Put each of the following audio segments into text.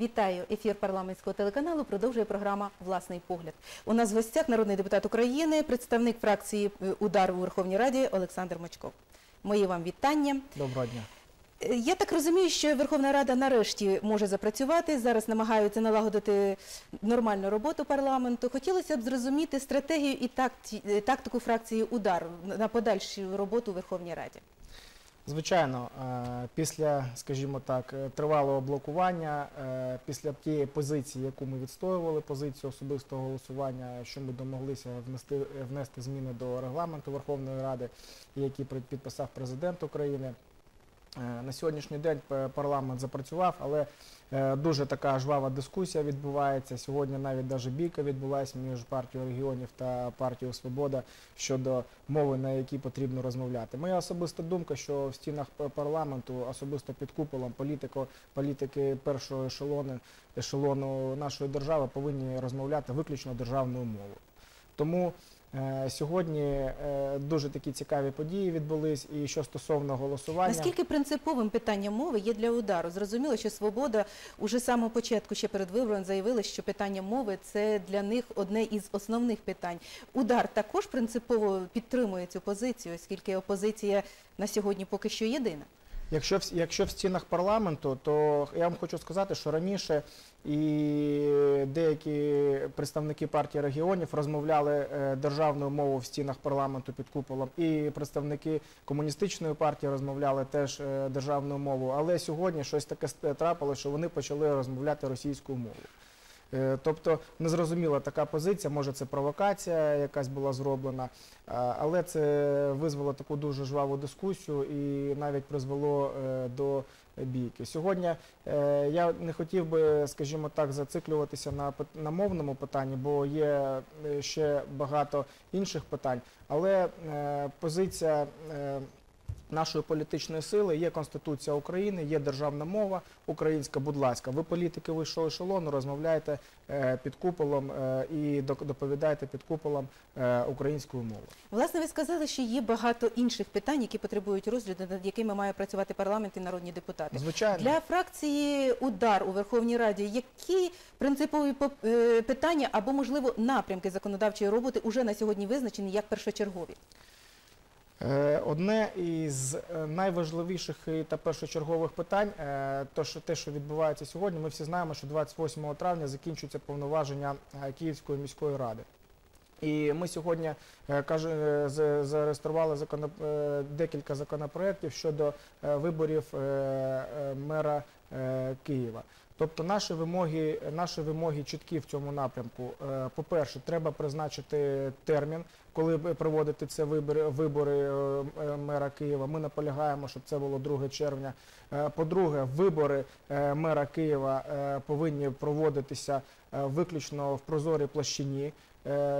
Вітаю! Ефір парламентського телеканалу продовжує програма Власний погляд. У нас в гостях народний депутат України, представник фракції е, Удар у Верховній Раді Олександр Мочков. Мої вам вітання. Доброго дня. Е, Я так розумію, що Верховна Рада нарешті може запрацювати. Зараз намагаються налагодити нормальну роботу парламенту. Хотілося б зрозуміти стратегію і е, тактику фракції Удар на подальшу роботу у Верховній Раді. Звичайно, е, після, скажімо так, е, тривалого блокування, е, після тієї позиції, яку ми відстоювали, позицію особистого голосування, що ми домоглися внести, внести зміни до регламенту Верховної Ради, які підписав президент України. На сьогоднішній день парламент запрацював, але дуже така жвава дискусія відбувається. Сьогодні навіть даже бійка відбулася між партією регіонів та партією Свобода щодо мови, на якій потрібно розмовляти. Моя особиста думка, що в стінах парламенту, особисто під куполом, політико, політики першого ешелону, ешелону нашої держави повинні розмовляти виключно державною мовою. Тому е, сьогодні е, дуже такі цікаві події відбулись. І що стосовно голосування, Наскільки принциповим питання мови є для удару? Зрозуміло, що свобода уже з самого початку, ще перед вибором, заявила, що питання мови це для них одне із основних питань. Удар також принципово підтримує цю позицію, оскільки опозиція на сьогодні поки що єдина. Якщо в, якщо в стінах парламенту, то я вам хочу сказати, що раніше і деякі представники партії регіонів розмовляли е, державною мовою в стінах парламенту під куполом, і представники комуністичної партії розмовляли теж е, державною мовою. Але сьогодні щось таке трапилося, що вони почали розмовляти російською мовою. Е, Тобто незрозуміла така позиція, може це провокація якась була зроблена, але це визвело таку дуже жваву дискусію і навіть призвело е, до бійки. Сьогодні е, я не хотів би, скажімо так, зациклюватися на, на мовному питанні, бо є ще багато інших питань, але позиція. Нашої політичної сили є Конституція України, є державна мова українська. Будь ласка, ви політики вищого ешелону, розмовляєте е, під куполом е, і доповідаєте під куполом е, українською мовою. Власне, ви сказали, що є багато інших питань, які потребують розгляду, над якими має працювати парламент і народні депутати. Звичайно, Для фракції удар у Верховній Раді які принципові питання або можливо напрямки законодавчої роботи уже на сьогодні визначені як першочергові? Е, Одне із е, найважливіших та першочергових питань, е, те, що відбувається сьогодні, ми всі знаємо, що 28 травня закінчуються повноваження Київської міської ради. І ми сьогодні зареєстрували декілька законопроєктів щодо виборів мера Києва. Тобто наші вимоги, наші вимоги чіткі в цьому напрямку. Е, По-перше, треба призначити термін, коли проводити це вибори, вибори е, е, мера Києва. Ми наполягаємо, щоб це було 2 червня. По-друге, вибори мера Києва повинні проводитися виключно в прозорій площині,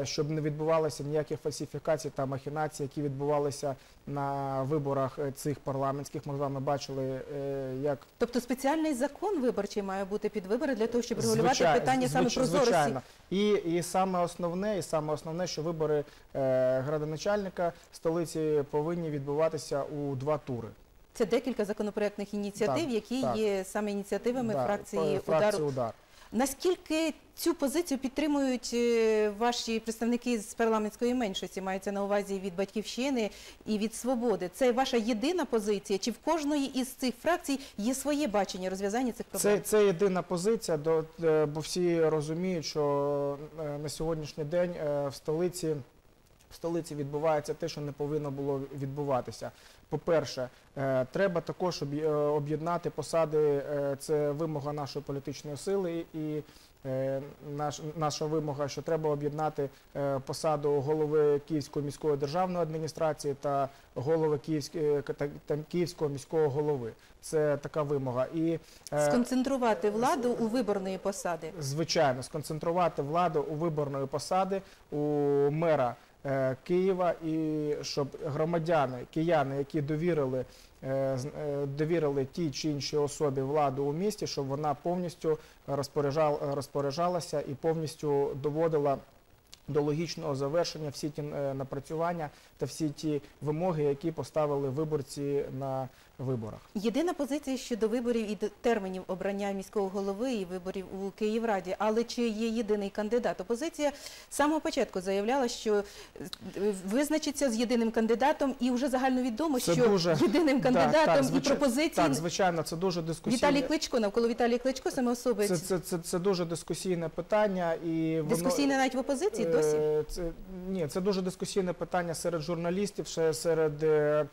щоб не відбувалося ніяких фальсифікацій та махінацій, які відбувалися на виборах е, цих парламентських. Ми з вами бачили, е, як Тобто спеціальний закон виборчий має бути під вибори для того, щоб регулювати Звичай- питання саме звич- прозорості. Звичайно. І, і саме основне, і саме основне, що вибори е, градоначальника столиці повинні відбуватися у два тури. Це декілька законопроектних ініціатив, Так, які так. є саме ініціативами Да, фракції фракції удару. удар. Наскільки цю позицію підтримують е, ваші представники з парламентської меншості, мається на увазі від батьківщини і від свободи? Це ваша єдина позиція? Чи в кожної із цих фракцій є своє бачення розв'язання цих проблем? Це, це єдина позиція, е, бо всі розуміють, що е, на сьогоднішній день в столиці. В столиці відбувається те, що не повинно було відбуватися. По-перше, е, треба також е, об'єднати посади. е, Це вимога нашої політичної сили і наш, наша вимога, що треба об'єднати посаду голови Київської міської державної адміністрації та голови та Київського міського голови. Це така вимога. І Сконцентрувати владу у виборної посади. звичайно, сконцентрувати владу у виборної посади у мера Києва, і щоб громадяни, кияни, які довірили, е, е, довірили тій чи іншій особі владу у місті, щоб вона повністю розпоряджал, розпоряджалася і повністю доводила. До логічного завершення всі ті е, напрацювання та всі ті вимоги, які поставили виборці на виборах. Єдина позиція щодо виборів і термінів обрання міського голови і виборів у Київраді. Але чи є єдиний кандидат? Опозиція з самого початку заявляла, що е, визначиться з єдиним кандидатом, і вже загальновідомо, Це що дуже- єдиним Так, кандидатом так, і звичай- пропозиції Так, звичайно, це дуже дискусійне. Віталій Кличко навколо Віталія Кличко саме особи Це, це, це, це дуже дискусійне питання і воно, дискусійне навіть в опозиції досі. Е, Це, ні, це дуже дискусійне питання серед журналістів, ще серед е,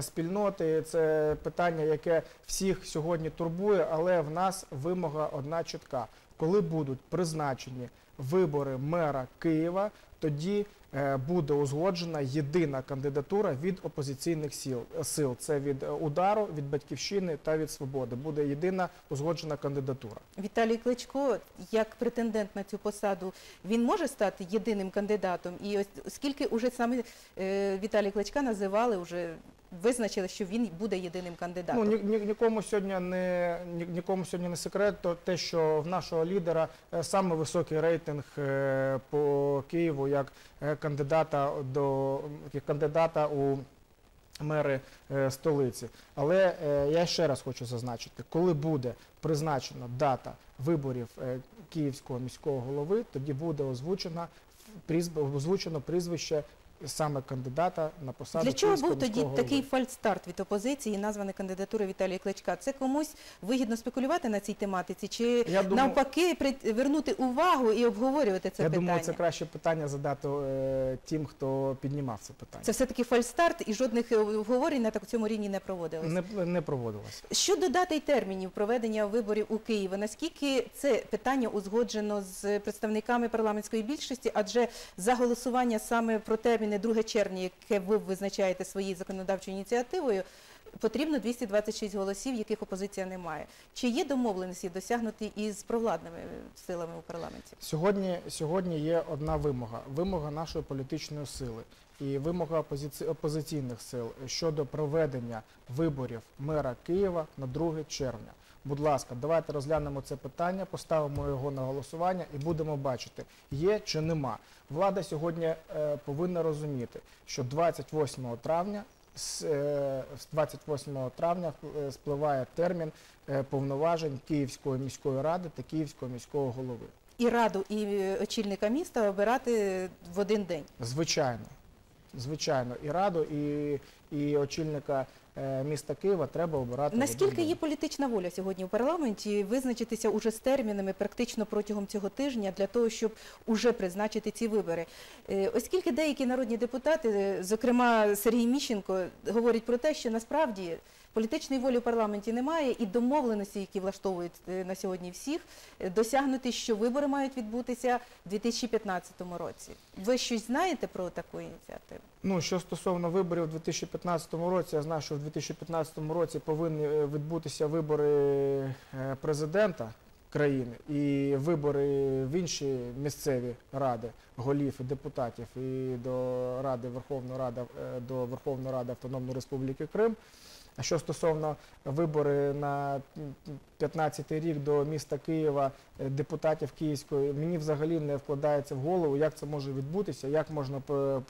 спільноти. Це питання, яке всіх сьогодні турбує, але в нас вимога одна чітка. Коли будуть призначені вибори мера Києва, тоді е, буде узгоджена єдина кандидатура від опозиційних сил. Це від е, удару, від батьківщини та від свободи. Буде єдина узгоджена кандидатура. Віталій Кличко, як претендент на цю посаду, він може стати єдиним кандидатом. І оскільки уже саме е, Віталій Кличка називали, вже визначили, що він буде єдиним кандидатом. Ну, ні, ні, нікому сьогодні не ні, нікому сьогодні не секрет, то те, що в нашого лідера е, саме високий рейтинг е, по Києву як е, кандидата до як кандидата у мери столиці. Але я ще раз хочу зазначити, коли буде призначена дата виборів київського міського голови, тоді буде озвучена озвучено прізвище саме кандидата на посаду Для чого був тоді міського такий голови. фальстарт від опозиції, названа кандидатура Віталія Кличка? Це комусь вигідно спекулювати на цій тематиці, чи Я думаю- навпаки при- вернути увагу і обговорювати це Я питання? думаю, це краще питання задати е, тим, хто піднімав це питання. Це все-таки фальстарт, і жодних е, обговорень на цьому рівні не проводилось. Не, не проводилося. Щодо дати й термінів проведення виборів у Києві, наскільки це питання узгоджено з представниками парламентської більшості? Адже за голосування саме про терміни 2 червня, яке ви визначаєте своєю законодавчою ініціативою, потрібно 226 голосів, яких опозиція не має. Чи є домовленості досягнуті із провладними силами у парламенті? Сьогодні, сьогодні є одна вимога вимога нашої політичної сили і вимога опозиці... опозиційних сил щодо проведення виборів мера Києва на 2 червня. Будь ласка, давайте розглянемо це питання, поставимо його на голосування і будемо бачити, є чи нема. Влада сьогодні е, повинна розуміти, що 28 травня з е, з 28 травня е, спливає термін е, повноважень Київської міської ради та Київського міського голови. І раду, і очільника міста обирати в один день. Звичайно, звичайно, і раду, і, і очільника міста Києва треба обирати. Наскільки є політична воля сьогодні у парламенті визначитися уже з термінами практично протягом цього тижня для того, щоб уже призначити ці вибори? Е, Оскільки деякі народні депутати, е, зокрема Сергій Міщенко, говорять про те, що насправді політичної волі в парламенті немає і домовленості, які влаштовують е, на сьогодні всіх, е, досягнути, що вибори мають відбутися в 2015 році. Ви щось знаєте про таку ініціативу? Ну, що стосовно виборів у 2015 році, я знаю, що в 2015 році повинні е, відбутися вибори президента країни і вибори в інші місцеві ради голів і депутатів і до Ради Верховної Ради до Верховної Ради Автономної Республіки Крим. А що стосовно вибори на 15 рік до міста Києва е, депутатів Київської, мені взагалі не вкладається в голову, як це може відбутися, як можна е,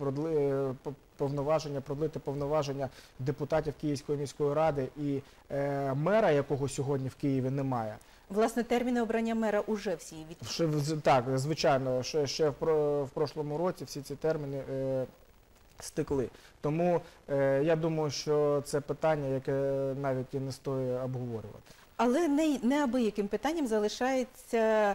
повноваження, продлити повноваження депутатів Київської міської ради і е, мера, якого сьогодні в Києві немає. Власне, терміни обрання мера уже всі від так, звичайно, ще, ще в, про, в прошлому році всі ці терміни стекли. Тому е, я думаю, що це питання, яке навіть і не стоїть обговорювати. Але не, неабияким питанням залишається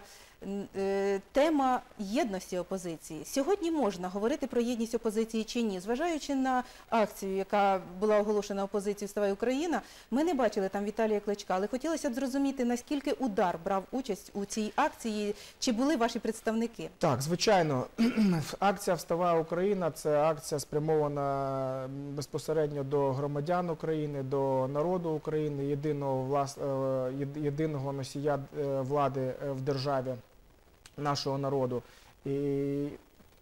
тема єдності опозиції. Сьогодні можна говорити про єдність опозиції чи ні, зважаючи на акцію, яка була оголошена опозицією «Вставай Україна», ми не бачили там Віталія Кличка, але хотілося б зрозуміти, наскільки удар брав участь у цій акції, чи були ваші представники? Так, звичайно, акція Встава Україна це акція спрямована безпосередньо до громадян України, до народу України, єдиного влас... е, єдиного носія е, влади е, в державі нашого народу. І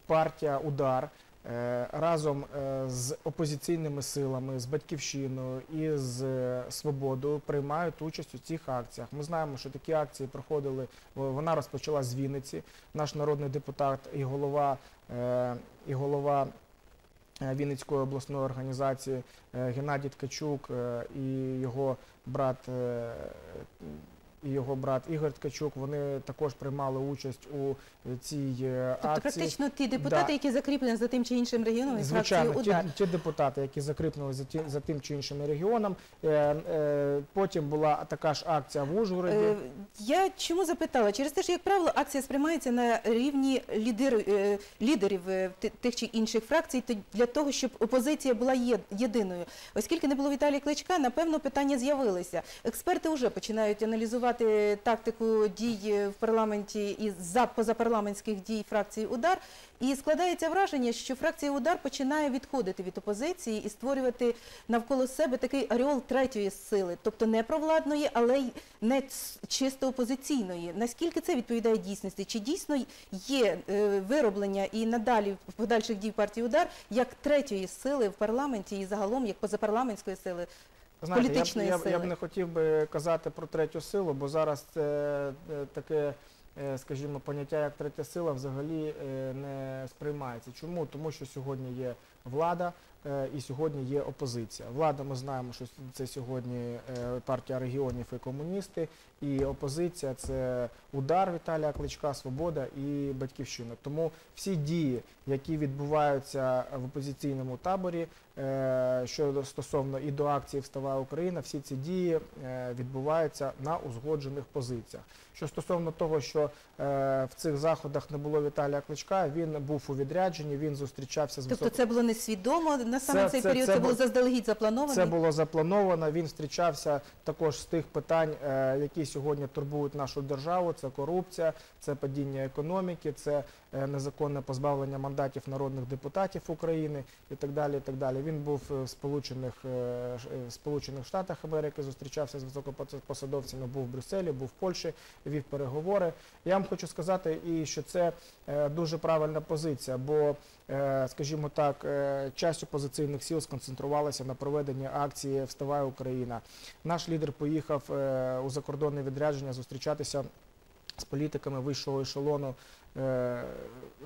партія Удар е, разом е, з опозиційними силами, з батьківщиною і з е, свободою приймають участь у цих акціях. Ми знаємо, що такі акції проходили. Вона розпочала з Вінниці. Наш народний депутат і голова, і голова Вінницької обласної організації Геннадій Ткачук і його брат. І його брат Ігор Ткачук, вони також приймали участь у цій е, Тобто акції. практично ті депутати, Да. які закріплені за тим чи іншим регіоном, Звичайно, ті, ті депутати, які закріпнули за, ті, за тим чи іншим регіоном. Е, е, потім була така ж акція в Ужгороді. Е, Я чому запитала? Через те, що, як правило, акція сприймається на рівні лідер, е, лідерів е, тих чи інших фракцій для того, щоб опозиція була є- єдиною. Оскільки не було Віталія Кличка, напевно, питання з'явилися. Експерти вже починають аналізувати тактику дій в парламенті і за позапарламентських дій фракції Удар. І складається враження, що фракція Удар починає відходити від опозиції і створювати навколо себе такий ореол третьої сили, тобто не провладної, але й не чисто опозиційної. Наскільки це відповідає дійсності? Чи дійсно є е, вироблення і надалі в подальших дій партії Удар як третьої сили в парламенті і загалом як позапарламентської сили? Знаєте, політичної я, б- я, б- я б не хотів би казати про третю силу, бо зараз це е, таке, е, скажімо, поняття як третя сила взагалі е, не сприймається. Чому? Тому що сьогодні є влада і сьогодні є опозиція. Влада, ми знаємо, що це сьогодні партія регіонів і комуністи, і опозиція це удар Віталія Кличка, Свобода і Батьківщина. Тому всі дії, які відбуваються в опозиційному таборі, е, щодо стосовно і до акції Встава Україна, всі ці дії е, відбуваються на узгоджених позиціях. Що стосовно того, що е, в цих заходах не було Віталія Кличка, він був у відрядженні, він зустрічався з Тобто високо- це було несвідомо на саме Це- цей це- період, це це, було заздалегідь заплановано. Це було заплановано. Він зустрічався також з тих питань, е, сьогодні турбують нашу державу. Це корупція, це падіння економіки, це е, незаконне позбавлення мандатів народних депутатів України і так далі. І так далі. Він був е, в Сполучених е, Сполучених Штатах Америки, зустрічався з високопосадовцями, був в Брюсселі, був в Польщі, вів переговори. Я вам хочу сказати, і що це дуже правильна позиція, бо скажімо так, е, часть опозиційних сіл сконцентрувалася на проведенні акції Вставай Україна. Наш лідер поїхав е, у закордонне відрядження зустрічатися з політиками вищого ешелону е,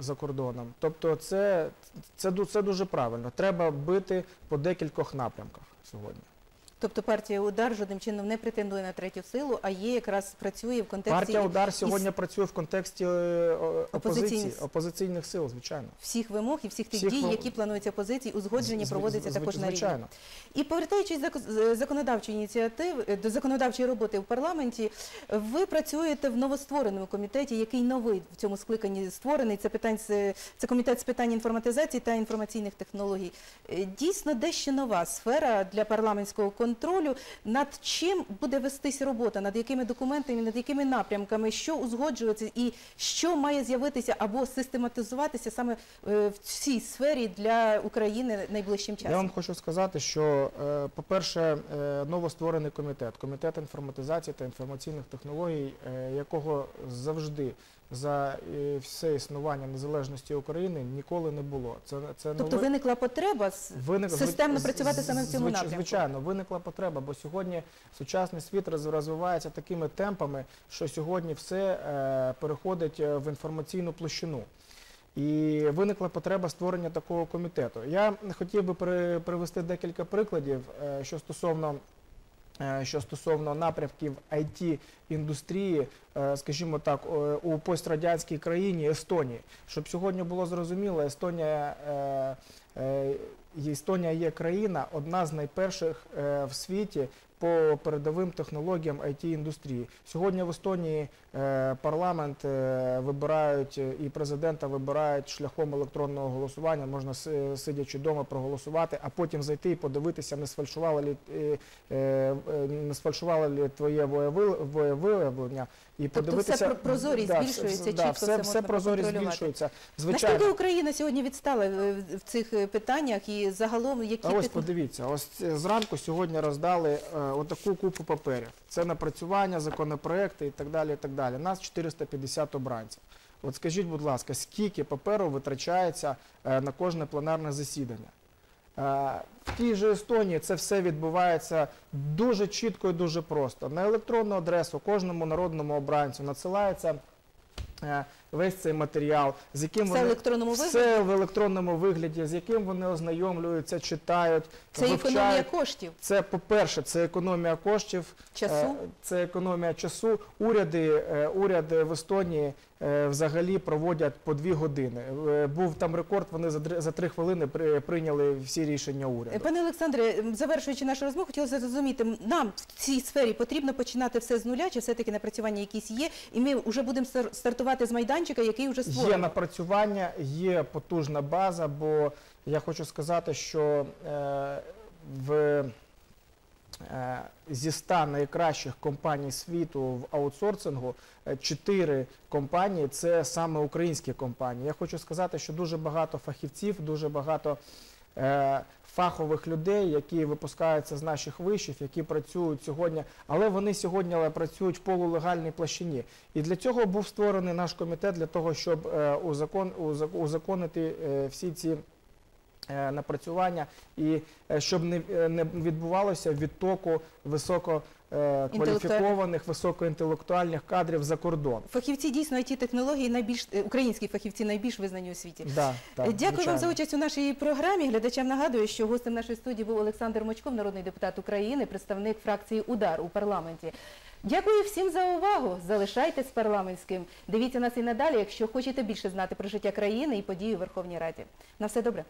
за кордоном. Тобто, це, це, це дуже правильно. Треба бити по декількох напрямках сьогодні. Тобто партія Удар жодним чином не претендує на третю силу, а є якраз працює в контексті Партія удар сьогодні працює в контексті е, опозиції, Опозиційних. сил, звичайно. всіх вимог і всіх тих Всіх дій, вим- які плануються позиції, узгоджені З- з- проводяться також на рівні. І повертаючись до зак- законодавчої ініціативи е, до законодавчої роботи в парламенті, ви працюєте в новоствореному комітеті, який новий в цьому скликанні створений. Це питань це комітет з питань інформатизації та інформаційних технологій. Е, Дійсно, дещо нова сфера для парламентського контролю. Над чим буде вестись робота, над якими документами, над якими напрямками, що узгоджується і що має з'явитися або систематизуватися саме е, в цій сфері для України найближчим часом? Я вам хочу сказати, що, е, по-перше, е, новостворений комітет, комітет інформатизації та інформаційних технологій, якого завжди за е, все існування незалежності України ніколи не було. Це, це Тобто нове- виникла потреба Виник- системно працювати саме в цьому звич- напрямку? Звичайно, виникла потреба, бо сьогодні сучасний світ розвивається такими темпами, що сьогодні все е, переходить е, в інформаційну площину. І виникла потреба створення такого комітету. Я хотів би при- привести декілька прикладів, е, що стосовно. Е, Що стосовно напрямків it індустрії, е, скажімо так, у пострадянській країні Естонії, щоб сьогодні було зрозуміло, Естонія, е, Естонія є країна, одна з найперших в світі по передовим технологіям it індустрії. Сьогодні в Естонії е, парламент е, вибирають і президента вибирають шляхом електронного голосування. Можна си- сидячи вдома проголосувати, а потім зайти і подивитися, не сфальшували лі е, не сфальшували лі твоє воєвиявлення. І Тобто подивитися все про- прозорість Да, збільшується, все, да, чітко все, це все прозорість збільшується. Звичайно. Наскільки Україна сьогодні відстала е, в цих е, питаннях і загалом які А ось техно- подивіться, ось е, зранку сьогодні роздали е, отаку купу паперів. Це напрацювання, законопроекти і так далі. І так далі. Нас 450 обранців. От скажіть, будь ласка, скільки паперу витрачається е, на кожне пленарне засідання? Е, Тій же Естонії це все відбувається дуже чітко і дуже просто. На електронну адресу кожному народному обранцю надсилається е, весь цей матеріал, з яким Все вони електронному все в електронному вигляді, з яким вони ознайомлюються, читають, Це економія коштів, Це, по-перше, це економія коштів, часу. Е, Це економія часу. Уряди, е, уряди в Естонії е, взагалі проводять по дві години. Був там рекорд, вони за три хвилини при- прийняли всі рішення уряду. Пане Олександре, завершуючи нашу розмову, хотілося зрозуміти, нам в цій сфері потрібно починати все з нуля, чи все-таки напрацювання якісь є, і ми вже будемо стар- стартувати з майданчика, який вже Є напрацювання, є потужна база, бо я хочу сказати, що е, в е, зі 100 найкращих компаній світу в аутсорсингу е, чотири компанії це саме українські компанії. Я хочу сказати, що дуже багато фахівців, дуже багато фахових людей, які випускаються з наших вишів, які працюють сьогодні, але вони сьогодні працюють в полулегальній площині. І для цього був створений наш комітет для того, щоб е, узакон, узак- узаконити е, всі ці е, напрацювання і е, щоб не, е, не відбувалося відтоку високо е, кваліфікованих, високоінтелектуальних кадрів за кордон. Фахівці дійсно it технології найбільш е, українські фахівці найбільш визнані у світі. Да, так, Е, Дякую вам за участь у нашій програмі. Глядачам нагадую, що гостем нашої студії був Олександр Мочков, народний депутат України, представник фракції Удар у парламенті. Дякую всім за увагу. Залишайтесь парламентським. Дивіться нас і надалі, якщо хочете більше знати про життя країни і події у Верховній Раді. На все добре.